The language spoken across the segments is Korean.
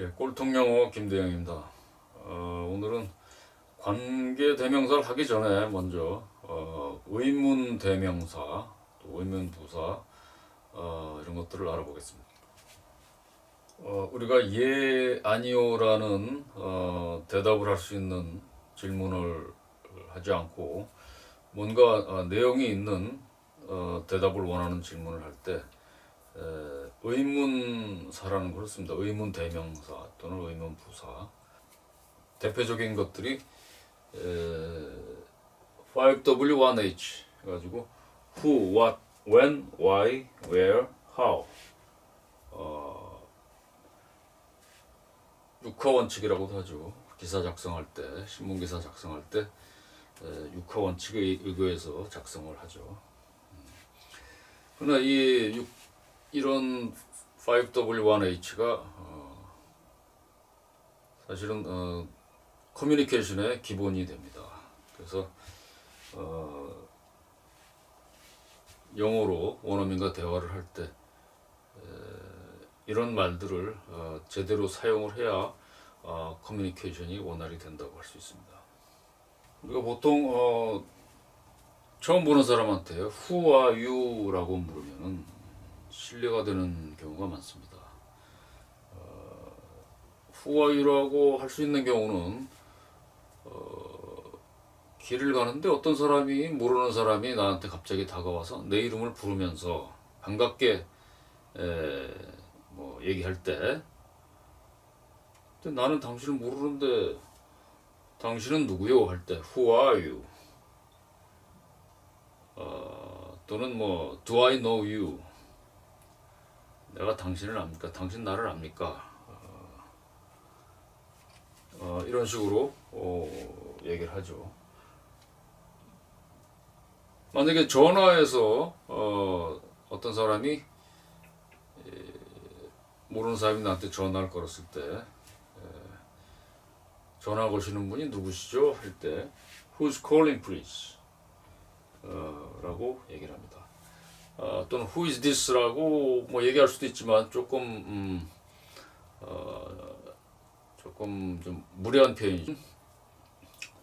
예, 꼴통영어 김대영입니다. 어, 오늘은 관계 대명사를 하기 전에 먼저 어, 의문 대명사, 또 의문 부사 어, 이런 것들을 알아보겠습니다. 어, 우리가 예 아니오라는 어, 대답을 할 수 있는 질문을 하지 않고 뭔가 어, 내용이 있는 어, 대답을 원하는 질문을 할때 의문사라는 걸 씁니다. 의문 대명사 또는 의문 부사. 대표적인 것들이 에, 5W1H 해가지고 who, what, when, why, where, how. 어, 육하 원칙이라고도 하죠. 기사 작성할 때, 신문 기사 작성할 때 에, 육하 원칙에 의거해서 작성을 하죠. 음. 그러나 이 육, 이런 5W1H가 어, 사실은 어, 커뮤니케이션의 기본이 됩니다. 그래서 어, 영어로 원어민과 대화를 할 때 이런 말들을 어, 제대로 사용을 해야 어, 커뮤니케이션이 원활히 된다고 할 수 있습니다. 우리가 보통 어, 처음 보는 사람한테 Who are you?라고 물으면은 신뢰가 되는 경우가 많습니다. 어, you라고 할 수 있는 경우는 어, 길을 가는데 어떤 사람이 모르는 사람이 나한테 갑자기 다가와서 내 이름을 부르면서 반갑게 에, 뭐 얘기할 때 근데 나는 당신을 모르는데 당신은 누구요? 할 때 Who are you? 어, 또는 뭐 Do I know you? 내가 당신을 압니까? 당신 나를 압니까? 어, 어, 이런 식으로 어, 얘기를 하죠. 만약에 전화해서 어, 어떤 사람이 에, 모르는 사람이 나한테 전화를 걸었을 때 에, 전화 거시는 분이 누구시죠? 할 때 Who's calling please? 어, 라고 얘기를 합니다. 어, 또는 Who is this라고 뭐 얘기할 수도 있지만 조금 음, 어, 조금 좀 무례한 표현이죠.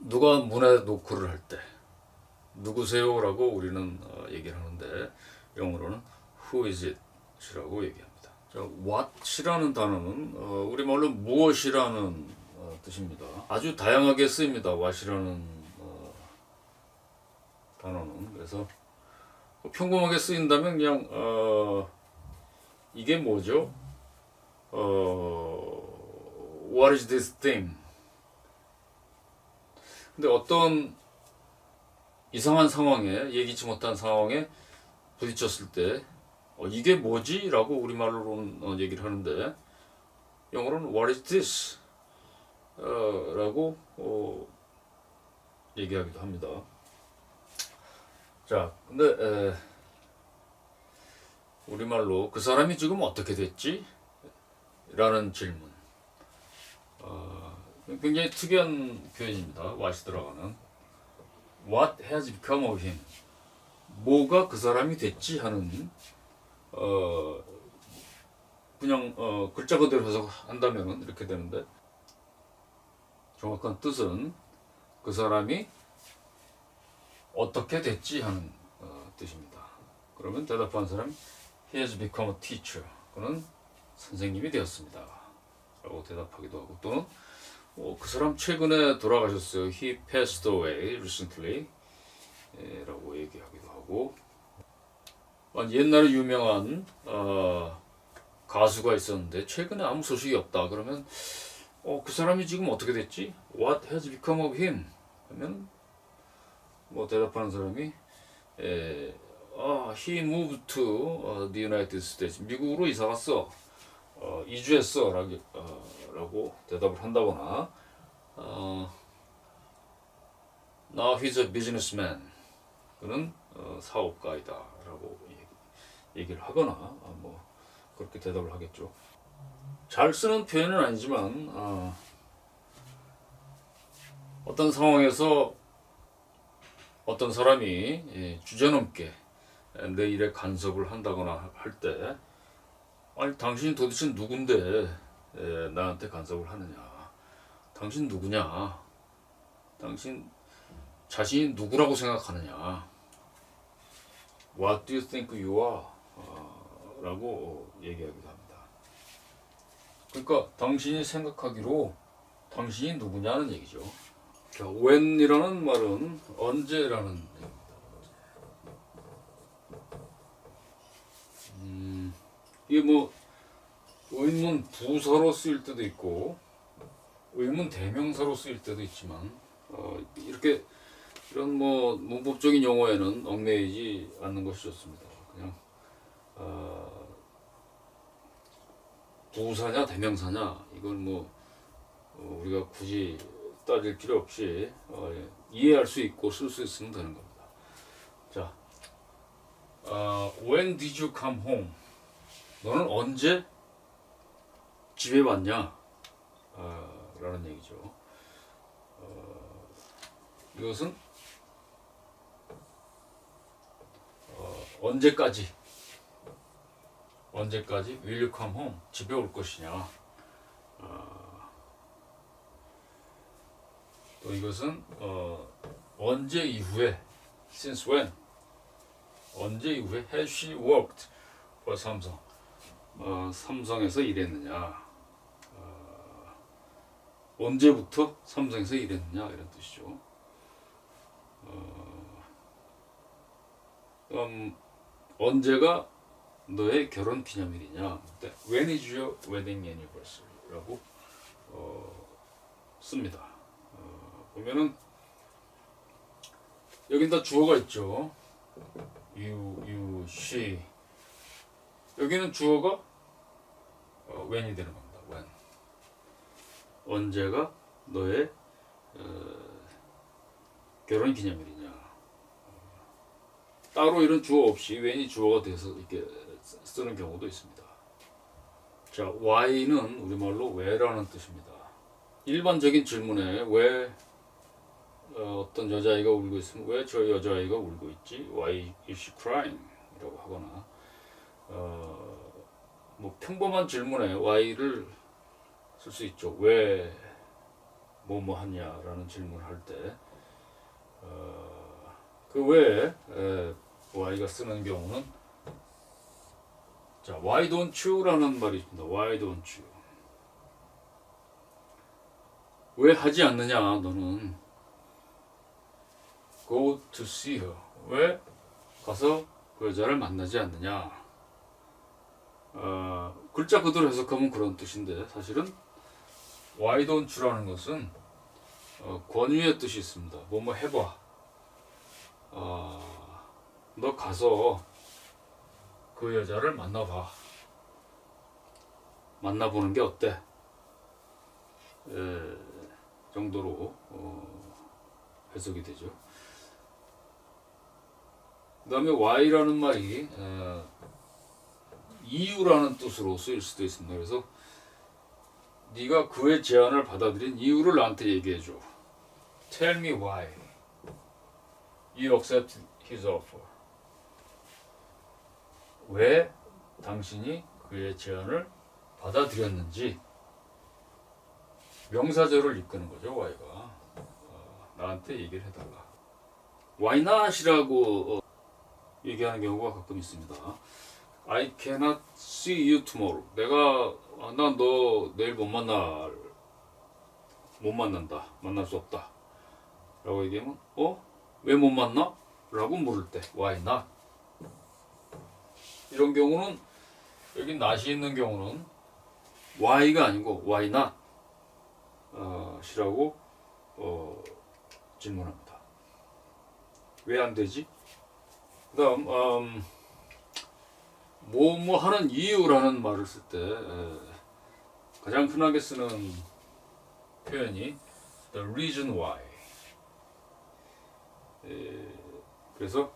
누가 문에 노크를 할 때 누구세요라고 우리는 어, 얘기를 하는데 영어로는 Who is it?이라고 얘기합니다. 자, what이라는 단어는 어, 우리말로 무엇이라는 어, 뜻입니다. 아주 다양하게 쓰입니다. what이라는 어, 단어는 그래서 평범하게 쓰인다면 그냥 어, 이게 뭐죠? 어, what is this thing? 근데 어떤 이상한 상황에 예기치 못한 상황에 부딪혔을 때 어, 이게 뭐지? 라고 우리말로는 어, 얘기를 하는데 영어로는 what is this? 어, 라고 어, 얘기하기도 합니다. 자, 근데 에, 우리말로 그 사람이 지금 어떻게 됐지? 라는 질문. 어, 굉장히 특이한 표현입니다. what이 들어가는. What has become of him? 뭐가 그 사람이 됐지 하는 어 그냥 어 글자 그대로 해석한다면 이렇게 되는데 정확한 뜻은 그 사람이 어떻게 됐지 하는 어, 뜻입니다. 그러면 대답한 사람이 He has become a teacher. 그는 선생님이 되었습니다. 라고 대답하기도 하고 또는 어, 그 사람 최근에 돌아가셨어요. He passed away recently. 예, 라고 얘기하기도 하고 아, 옛날에 유명한 어, 가수가 있었는데 최근에 아무 소식이 없다. 그러면 어, 그 사람이 지금 어떻게 됐지? What has become of him? 하면 뭐 대답하는 사람이 에, 아, he moved to 어, the United States. 미국으로 이사 갔어. 어, 이주했어. 라고, 어, 라고 대답을 한다거나 어, Now he's a businessman. 그는 어, 사업가이다. 라고 얘기, 얘기를 하거나 어, 뭐 그렇게 대답을 하겠죠. 잘 쓰는 표현은 아니지만 어, 어떤 상황에서 어떤 사람이 예, 주제넘게 내 일에 간섭을 한다거나 할 때 아니 당신이 도대체 누군데 에, 나한테 간섭을 하느냐? 당신 누구냐? 당신 자신이 누구라고 생각하느냐? What do you think you are? 어, 라고 얘기하기도 합니다. 그러니까 당신이 생각하기로 당신이 누구냐는 얘기죠. 자, when이라는 말은 언제라는. 음, 이게 뭐 의문 부사로 쓰일 때도 있고 의문 대명사로 쓰일 때도 있지만 어, 이렇게 이런 뭐 문법적인 용어에는 얽매이지 않는 것이 좋습니다. 그냥 어, 부사냐 대명사냐 이걸 뭐 어, 우리가 굳이 따질 필요 없이 어, 예, 이해할 수 있고 쓸 수 있으면 되는 겁니다. 자, 어, When did you come home? 너는 언제 집에 왔냐? 어, 라는 얘기죠. 어, 이것은 어, 언제까지 언제까지 will you come home 집에 올 것이냐? 어, 또 이것은 어, 언제 이후에 since when 언제 이후에 has she worked for 삼성 어, 삼성에서 일했느냐 어, 언제부터 삼성에서 일했느냐 이런 뜻이죠. 어, 음, 언제가 너의 결혼 기념일이냐? When is your wedding anniversary라고 어, 씁니다. 어, 보면은 여긴 다 주어가 있죠. You, you, she. 여기는 주어가 어, when이 되는 겁니다. when. 언제가 너의 어, 결혼 기념일이냐? 어, 따로 이런 주어 없이 when이 주어가 돼서 이렇게 쓰- 쓰는 경우도 있습니다. 자, why는 우리말로 왜라는 뜻입니다. 일반적인 질문에 왜 어, 어떤 여자아이가 울고 있으면 왜 저 여자아이가 울고 있지? Why is she crying? 이라고 하거나 어, 뭐 평범한 질문에 why를 쓸 수 있죠. 왜 뭐뭐 하냐라는 질문을 할 때, 어, 그 외에 에, why가 쓰는 경우는 자, why don't you라는 말이 있습니다. Why don't you? 왜 하지 않느냐, 너는? Go to see her. 왜 가서 그 여자를 만나지 않느냐? 어, 글자 그대로 해석하면 그런 뜻인데 사실은 why don't you라는 것은 어, 권유의 뜻이 있습니다. 뭐뭐 해봐. 어, 너 가서 그 여자를 만나봐. 만나보는 게 어때? 에, 정도로 어, 해석이 되죠. 그 다음에 why라는 말이 어, 이유라는 뜻으로 쓰일 수도 있습니다. 그래서 네가 그의 제안을 받아들인 이유를 나한테 얘기해 줘. Tell me why you accept his offer. 왜 당신이 그의 제안을 받아들였는지 명사절을 이끄는 거죠. why가 어, 나한테 얘기를 해달라. Why not이라고 어, 얘기하는 경우가 가끔 있습니다. I cannot see you tomorrow. 내가 난너 내일 못 만날 못 만난다. 만날 수 없다. 라고 얘기하면 어? 왜 못 만나? 라고 물을 때 why not? 이런 경우는 여기 not이 있는 경우는 why가 아니고 why not? 어, 시라고 어, 질문합니다. 왜 안 되지? 그다음 음, 뭐뭐 하는 이유라는 말을 쓸 때 가장 흔하게 쓰는 표현이 the reason why. 에, 그래서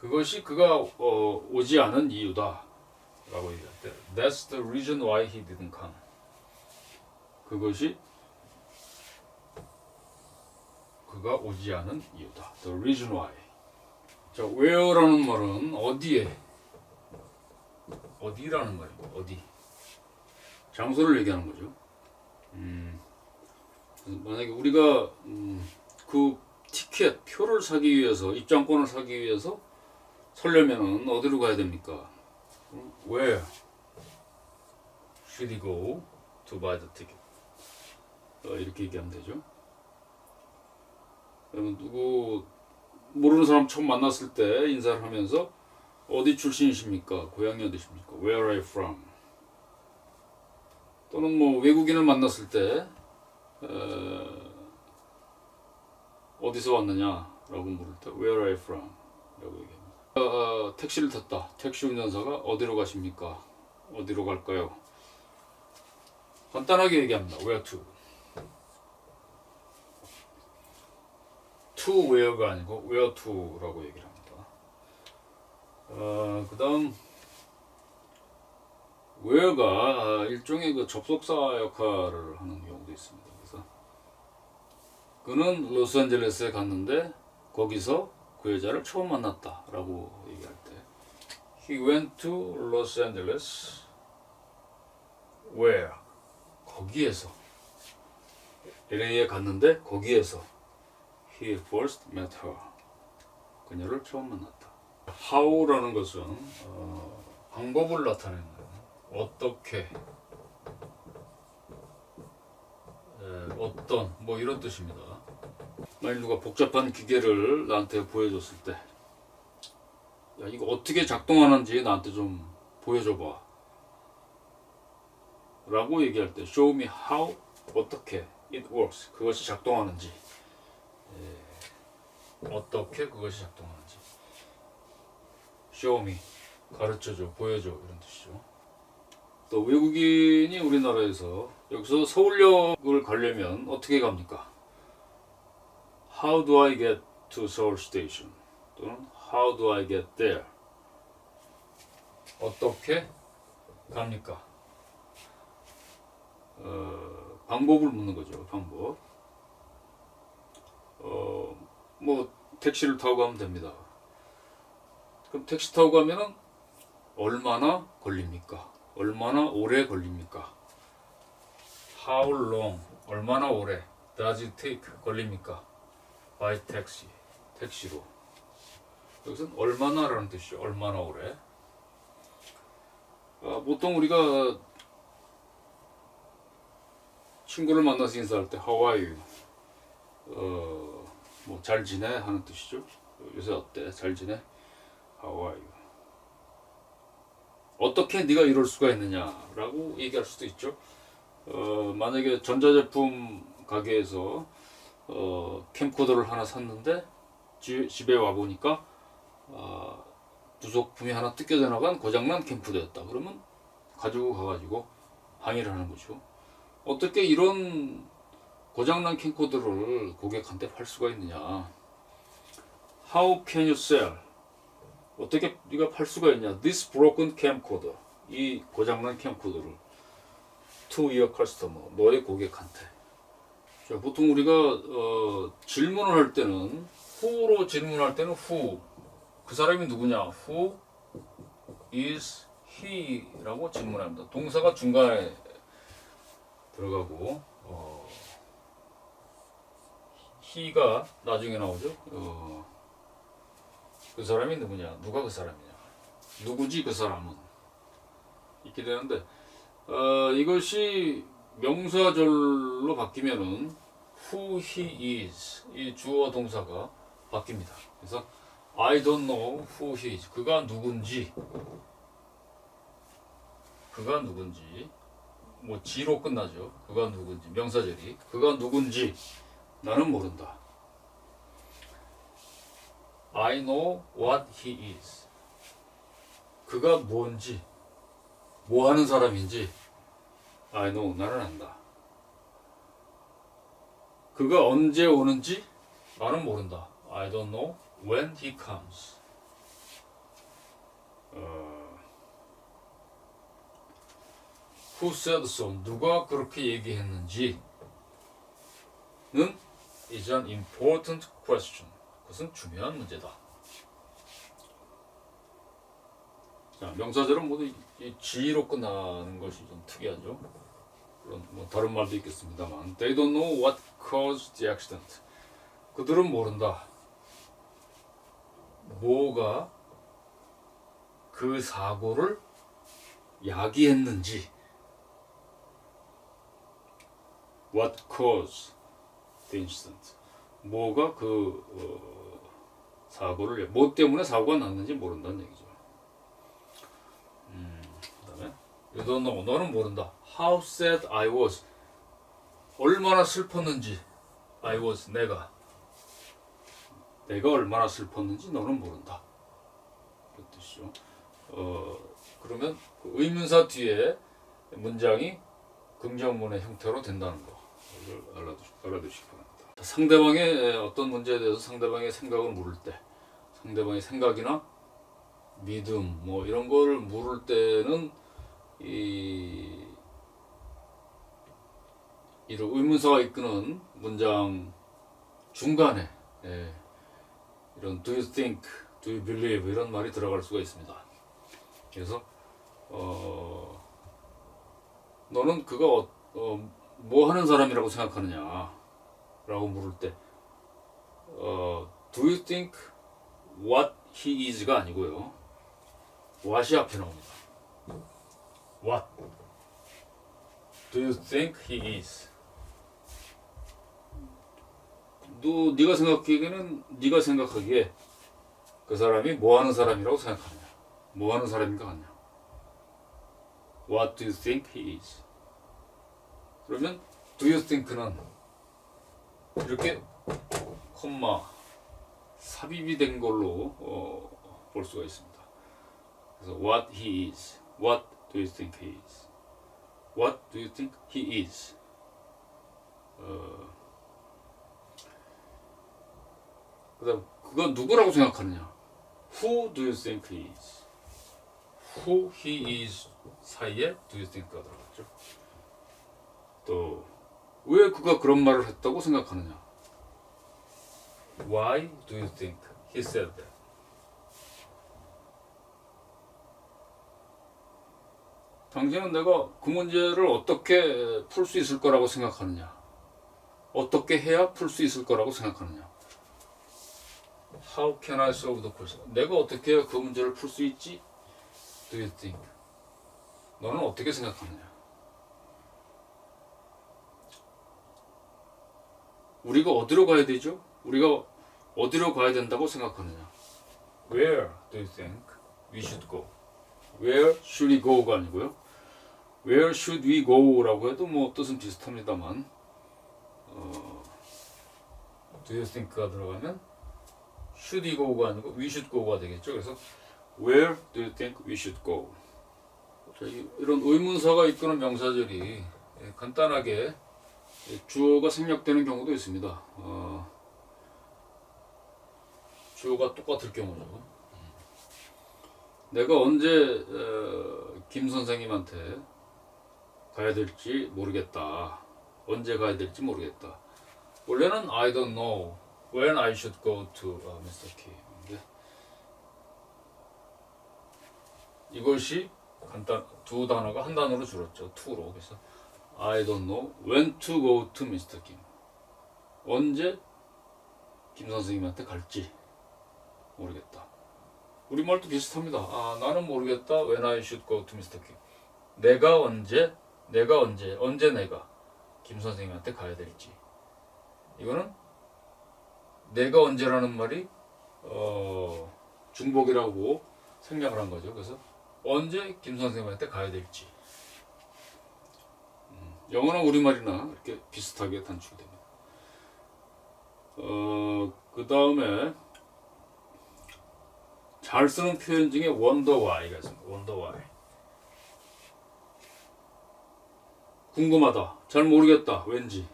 그것이 그가 어, 오지 않은 이유다라고 얘기할 때 that's the reason why he didn't come. 그것이 그가 오지 않은 이유다. the reason why. 자, where라는 말은 어디에 어디라는 말이고 어디. 장소를 얘기하는 거죠. 음, 만약에 우리가 음, 그 티켓 표를 사기 위해서 입장권을 사기 위해서 설려면은 어디로 가야 됩니까? 음, Where should go to buy the ticket? 어, 이렇게 얘기하면 되죠. 그러면 누구 모르는 사람 처음 만났을 때 인사를 하면서 어디 출신이십니까? 고향이 어디십니까? Where are you from? 또는 뭐 외국인을 만났을 때 에, 어디서 왔느냐라고 물을 때 Where are you from? 라고 얘기합니다. 어, 어, 택시를 탔다. 택시 운전사가 어디로 가십니까? 어디로 갈까요? 간단하게 얘기합니다. Where to? To where가 아니고 where to라고 얘기를 합니다. 어, 그 다음 where가 일종의 그 접속사 역할을 하는 경우도 있습니다. 그래서 그는 로스앤젤레스에 갔는데 거기서 그 여자를 처음 만났다라고 얘기할 때 He went to Los Angeles where 거기에서 LA에 갔는데 거기에서 He first met her. 그녀를 처음 만났다. How라는 것은 어, 방법을 나타내는 거예요. 어떻게, 에, 어떤, 뭐 이런 뜻입니다. 만약 누가 복잡한 기계를 나한테 보여줬을 때, 야 이거 어떻게 작동하는지 나한테 좀 보여줘봐. 라고 얘기할 때, show me how, 어떻게 it works. 그것이 작동하는지. 어떻게 그것이 작동하는지 me 가르쳐줘 보여줘 이런 뜻이죠 또 외국인이 우리나라에서 여기서 서울역을 가려면 어떻게 갑니까? How do I get to Seoul Station? 또는 How do I get there? 어떻게 갑니까? 어, 방법을 묻는 거죠 방법 어, 뭐 택시를 타고 가면 됩니다. 그럼 택시 타고 가면은 얼마나 걸립니까? 얼마나 오래 걸립니까? How long? 얼마나 오래? Does it take? 걸립니까? By taxi. 택시로. 여기서는 얼마나라는 뜻이죠. 얼마나 오래? 아, 보통 우리가 친구를 만나서 인사할 때 How are you? 어, 뭐 잘 지내 하는 뜻이죠. 요새 어때? 잘 지내? How are you? 어떻게 네가 이럴 수가 있느냐라고 얘기할 수도 있죠. 어, 만약에 전자제품 가게에서 어, 캠코더를 하나 샀는데 지, 집에 와 보니까 아, 부속품이 하나 뜯겨져 나간 고장난 캠코더였다. 그러면 가지고 가가지고 항의를 하는 거죠. 어떻게 이런 고장난 캠코더를 고객한테 팔 수가 있느냐? How can you sell? 어떻게 네가 팔 수가 있냐? This broken camcorder. 이 고장난 캠코더를 to your customer. 너의 고객한테. 자, 보통 우리가 어, 질문을 할 때는 who로 질문할 때는 who. 그 사람이 누구냐? Who is he라고 질문합니다. 동사가 중간에 들어가고 어, he가 나중에 나오죠. 어, 그 사람이 누구냐? 누가 그 사람이냐? 누구지 그 사람은? 이렇게 되는데 어, 이것이 명사절로 바뀌면은 who he is 이 주어 동사가 바뀝니다. 그래서 I don't know who he is 그가 누군지 그가 누군지 뭐 지로 끝나죠. 그가 누군지 명사절이 그가 누군지 나는 모른다. I know what he is. 그가 뭔지, 뭐 하는 사람인지, I know, 나는 안다. 그가 언제 오는지, 나는 모른다. I don't know when he comes. 어, said so? 누가 그렇게 얘기했는지, 는 is an important question. 그것은 중요한 문제다. 자, 명사절은 모두 이 G로 끝나는 것이 좀 특이하죠. 그런 뭐 다른 말도 있겠습니다만 they don't know what caused the accident. 그들은 모른다. 뭐가 그 사고를 야기했는지 what caused the incident. 뭐가 그 어, 사고를 뭐 때문에 사고가 났는지 모른다는 얘기죠. you don't know 너는 모른다. How sad I was. 얼마나 슬펐는지 I was 내가 내가 얼마나 슬펐는지 너는 모른다. 그런 뜻이죠. 어 그러면 그 의문사 뒤에 문장이 긍정문의 형태로 된다는 거이 걸 알아두시, 알아두시기 바랍니다. 상대방의 어떤 문제에 대해서 상대방의 생각을 물을 때 상대방의 생각이나 믿음 뭐 이런 거를 물을 때는 이 이런 의문사가 이끄는 문장 중간에 예, 이런 do you think, do you believe 이런 말이 들어갈 수가 있습니다. 그래서 어 너는 그가 어, 어, 뭐 하는 사람이라고 생각하느냐 라고 물을 때 어, do you think what he is가 아니고요. what이 앞에 나옵니다. What? Do you think he is? 너 네가 생각하기에는 네가 생각하기에 그 사람이 뭐 하는 사람이라고 생각하느냐? 뭐 하는 사람인가 같냐? What do you think he is? 그러면 do you think는 이렇게 콤마 삽입이 된 걸로 어, 볼 수가 있습니다. 그래서 what he is, what do you think he is, what do you think he is. 어, 그다음 그건 누구라고 생각하느냐? Who do you think he is? Who he is 사이에 do you think가 들어갔죠. 또 왜 그가 그런 말을 했다고 생각하느냐? Why do you think he said that? 당신은 내가 그 문제를 어떻게 풀 수 있을 거라고 생각하느냐? 어떻게 해야 풀 수 있을 거라고 생각하느냐? How can I solve the question? 내가 어떻게 해야 그 문제를 풀 수 있지? Do you think? 너는 어떻게 생각하느냐? 우리가 어디로 가야 되죠? 우리가 어디로 가야 된다고 생각하느냐? Where do you think we should go? Where should we go가 아니고요. Where should we go라고 해도 뭐 뜻은 비슷합니다만 어, do you think가 들어가면 should we go가 아니고 we should go가 되겠죠. 그래서 Where do you think we should go? 이- 이런 의문사가 이끄는 명사절이 예, 간단하게 예, 주어가 생략되는 경우도 있습니다. 어, 주어가 똑같을 경우죠. 내가 언제 어, 김 선생님한테 가야 될지 모르겠다. 언제 가야 될지 모르겠다. 원래는 I don't know when I should go to uh, Mr. K. 인데 이것이 간단 두 단어가 한 단어로 줄었죠. to로. 그래서 I don't know when to go to Mr. Kim. 언제 김 선생님한테 갈지 모르겠다. 우리 말도 비슷합니다. 아, 나는 모르겠다. When I should go to Mr. Kim. 내가 언제, 내가 언제, 언제 내가 김 선생님한테 가야 될지. 이거는 내가 언제라는 말이 어, 중복이라고 생략을 한 거죠. 그래서 언제 김 선생님한테 가야 될지. 음, 영어나 우리말이나 이렇게 비슷하게 단축이 됩니다. 어, 그 다음에 잘 쓰는 표현 중에 wonder why가 있습니다. wonder why. 궁금하다. 잘 모르겠다. 왠지.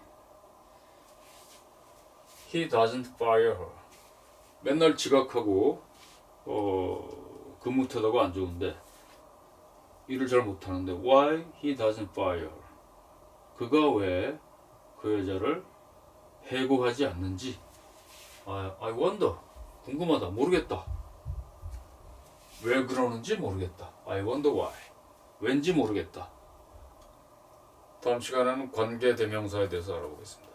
He doesn't fire her. 맨날 지각하고 어, 근무 태도가 안 좋은데 일을 잘 못하는데 why he doesn't fire her. 그가 왜 그 여자를 해고하지 않는지. 아, I wonder. 궁금하다. 모르겠다. 왜 그러는지 모르겠다. I wonder why. 왠지 모르겠다. 다음 시간에는 관계 대명사에 대해서 알아보겠습니다.